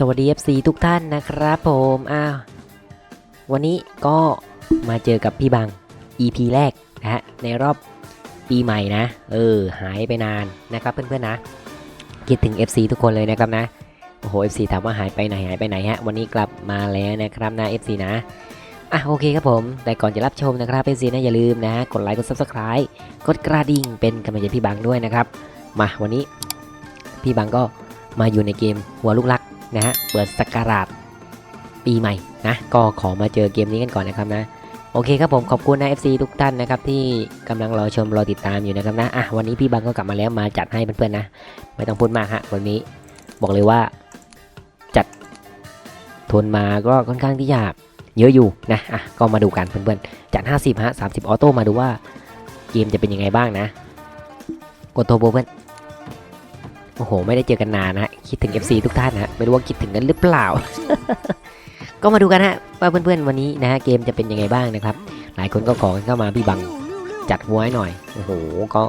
สวัสดี FC ทุกท่านนะครับผมอ้าววันนี้ก็มาเจอกับพี่บัง EP แรกนะฮะในรอบปีใหม่นะ เออ หายไปนานนะครับเพื่อนๆนะ คิดถึง FC ทุกคนเลยนะครับนะ โอ้โห FC ถามว่าหายไปไหนหายไปไหนฮะ วันนี้กลับมาแล้วนะครับนะ FC นะ อะโอเคครับผม แต่ก่อนจะรับชมนะครับ FC นะอย่าลืมนะ กดไลค์ กด Subscribe กดกระดิ่งเป็นกำลังใจพี่บังด้วยนะครับ มาวันนี้พี่บังก็มาอยู่ในเกมหัวลูกรัก นะฮะเปิดสกราดปีใหม่นะก็ขอมาเจอเกมนี้กันก่อนนะครับนะโอเคครับผมขอบคุณนะ FC ทุกท่านนะครับที่กำลังรอชมรอติดตามอยู่นะครับนะอะวันนี้พี่บังก็กลับมาแล้วมาจัดให้เพื่อนๆนะไม่ต้องพูดมากฮะวันนี้บอกเลยว่าจัดทนมาก็ค่อนข้างที่จะเยอะอยู่นะอะก็มาดูกันเพื่อนๆจัด 50ฮะ30 ออโต้มาดูว่าเกมจะเป็นยังไงบ้างนะ กดโทรโบเพื่อน โอ้โห ไม่ได้เจอกันนานนะคิดถึง FC ทุกท่านนะไม่รู้ว่าคิดถึงกันหรือเปล่า ก็มาดูกันฮะว่าเพื่อนๆวันนี้นะฮะเกมจะเป็นยังไงบ้างนะครับ หลายคนก็ขอกันเข้ามาพี่บังจัดหัวให้หน่อยโอ้โหก็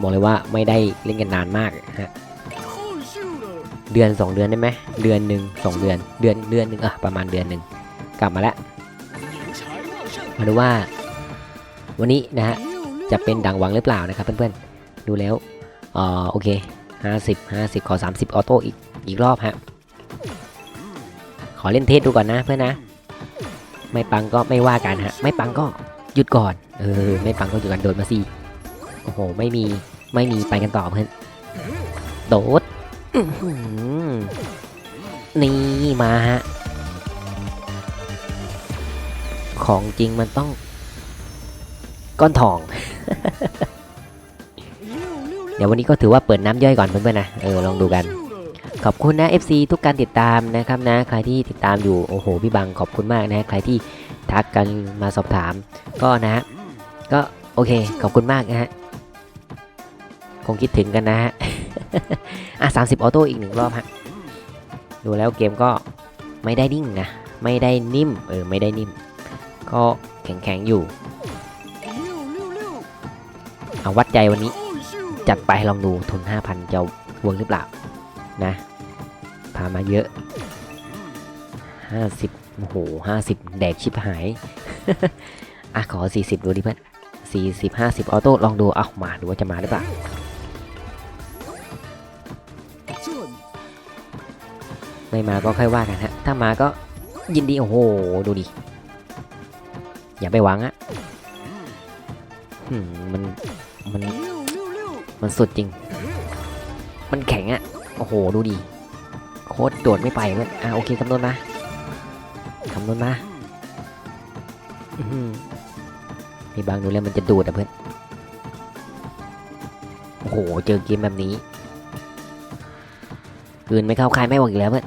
บอกเลยว่าไม่ได้เล่นกันนานมากฮะเดือน 2 เดือนได้ไหมเดือนหนึ่งสองเดือนเดือนเดือนหนึ่งอะประมาณเดือนหนึ่งกลับมาแล้วมาดูว่า วันนี้นะฮะจะเป็นดังหวังหรือเปล่านะครับเพื่อนๆดูแล้วอ่อโอเค 50 50 ขอ 30 ออโต้อีกอีกรอบฮะ ขอเล่นเทสดูก่อนนะเพื่อนนะ ไม่ปังก็ไม่ว่ากันฮะ ไม่ปังก็หยุดก่อน เออ ไม่ปังก็หยุดกันโดดมาสิ โอ้โห ไม่มี ไม่มีไปกันต่อเพื่อน โดดนี่มาฮะ ของจริงมันต้อง ก้อนทอง ดี๋ยววันนี้ก็ถือว่าเปิดน้ำย่อยก่อนเพื่อนๆนะ เออลองดูกัน ขอบคุณนะ FC ทุกการติดตามนะครับนะ ใครที่ติดตามอยู่ โอ้โห พี่บังขอบคุณมากนะ ใครที่ทักกันมาสอบถาม ก็นะก็โอเค ขอบคุณมากนะฮะ คงคิดถึงกันนะฮะ อะ30ออโต้อีกหนึ่งรอบฮะ ดูแล้วเกมก็ไม่ได้นิ่งนะ ไม่ได้นิ่ม เออ ไม่ได้นิ่ม ก็แข็งๆอยู่ เอาวัดใจวันนี้ จัดไปลองดูทุน 5,000 จะเวิร์กหรือเปล่า นะพามาเยอะ 50 โอ้โห 50 แดกชิบหาย อะ ขอ 40 ดูดิเพื่อน40 50 ออโต้ ลองดู เอามาดูว่าจะมาหรือเปล่าไม่มาก็ค่อยว่ากันฮะ ถ้ามาก็ยินดี โอ้โห ดูดิ อย่าไปหวังอะมัน มัน มันสุดจริง มันแข็งอะโอ้โห ดูดิ โคตรโดดไม่ไปเพื่อนอะโอเคคำนวณมาคำนวณมาอื้อหือมีบางดูแล้วมันจะดูดอะเพื่อน โอ้โห เจอเกมแบบนี้กืนไม่เข้าคายไม่ออกอีกแล้วเพื่อน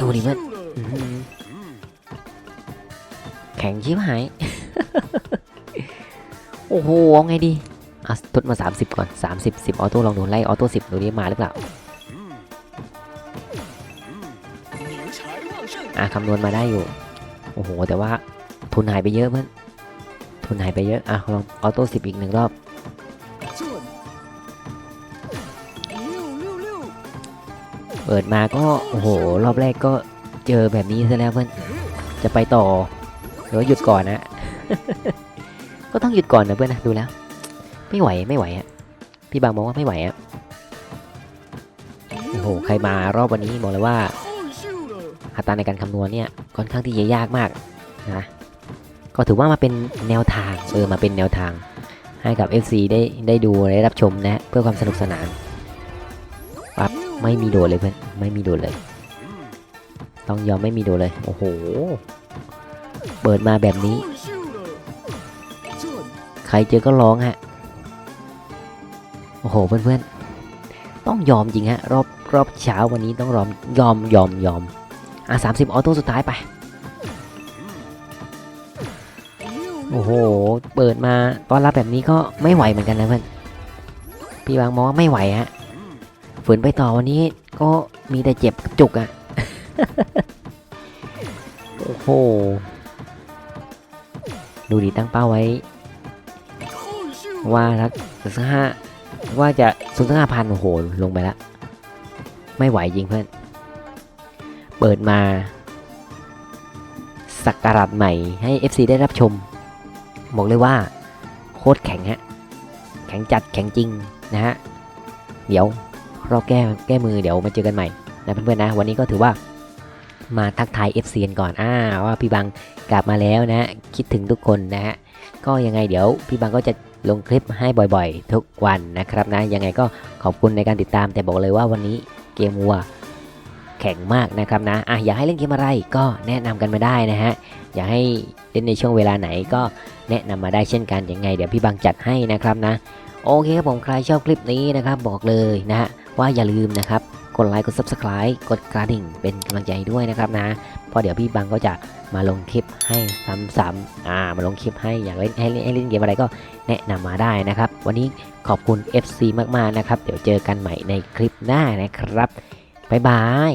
ดูดิเพื่อนแข็งชิบหาย โอ้โหเอาไงดี อะทดมา 30 ก่อน 30 10ออโต้ลองดูไล่ออโต้10ดูดิมาหรือเปล่าอะคำนวณมาได้อยู่ โอ้โห แต่ว่าทุนหายไปเยอะเพื่อนทุนหายไปเยอะ อะลองออโต้10 อีกหนึ่งรอบเปิดมาก็ โอ้โห รอบแรกก็เจอแบบนี้ซะแล้วเพื่อนจะไปต่อหรือหยุดก่อนนะ ก็ต้องหยุดก่อนนะเพื่อนนะดูแล้ว ไม่ไหวไม่ไหวอะพี่บางมองว่าไม่ไหวอะโอ้โหใครมารอบวันนี้บอกเลยว่าอัตราในการคำนวณเนี่ยค่อนข้างที่จะยากมากนะก็ถือว่ามาเป็นแนวทางเออมาเป็นแนวทาง ให้กับ FC ได้ได้ดูได้รับชมนะเพื่อความสนุกสนานปั๊บไม่มีโดดเลยเพื่อนไม่มีโดดเลย ต้องยอมไม่มีโดดเลยโอ้โหเปิดมาแบบนี้ ใครเจอก็ร้องฮะ โอ้โห เพื่อนๆ ต้องยอมจริงฮะ รอบรอบเช้าวันนี้ต้องยอมยอมยอมยอมอะสามสิบออโต้สุดท้ายไป โอ้โห เปิดมาตอนรับแบบนี้ก็ไม่ไหวเหมือนกันนะเพื่อน พี่บางมองว่าไม่ไหวฮะฝืนไปต่อวันนี้ก็มีแต่เจ็บจุกอะโอ้โห ดูดิตั้งเป้าไว้ ว่าสักสักห้า ว่าจะสูงสักห้าพันโอ้โหลงไปแล้วไม่ไหวจริงเพื่อน เปิดมา สักการะใหม่ให้ FC ได้รับชม บอกเลยว่า โคตรแข็งฮะ แข็งจัดแข็งจริงนะฮะ เดี๋ยวรอบแก้แก้มือเดี๋ยวมาเจอกันใหม่นะเพื่อนๆนะ วันนี้ก็ถือว่ามาทักทาย FC กันก่อนอ่าว่าพี่บังกลับมาแล้วนะ คิดถึงทุกคนนะฮะ ก็ยังไงเดี๋ยวพี่บังก็จะ ลงคลิปให้บ่อยๆ ทุกวันนะครับนะ ยังไงก็ขอบคุณในการติดตาม แต่บอกเลยว่าวันนี้เกมวัวแข็งมากนะครับนะอะอยากให้เล่นเกมอะไรก็แนะนำกันมาได้นะฮะ อยากให้เล่นในช่วงเวลาไหนก็แนะนำมาได้เช่นกันยังไง เดี๋ยวพี่บังจัดให้นะครับนะ โอเคครับผมใครชอบคลิปนี้นะครับบอกเลยนะฮะว่าอย่าลืมนะครับ กดไลค์กด subscribe กดกระดิ่งเป็นกำลังใจด้วยนะครับนะ เพราะเดี๋ยวพี่บังก็จะมาลงคลิปให้ซ้ำๆอ่ามาลงคลิปให้อยากเล่นให้เล่นให้เล่นเกมอะไรก็แนะนำมาได้นะครับ วันนี้ขอบคุณ FC มากๆนะครับ เดี๋ยวเจอกันใหม่ในคลิปหน้านะครับบ๊ายบาย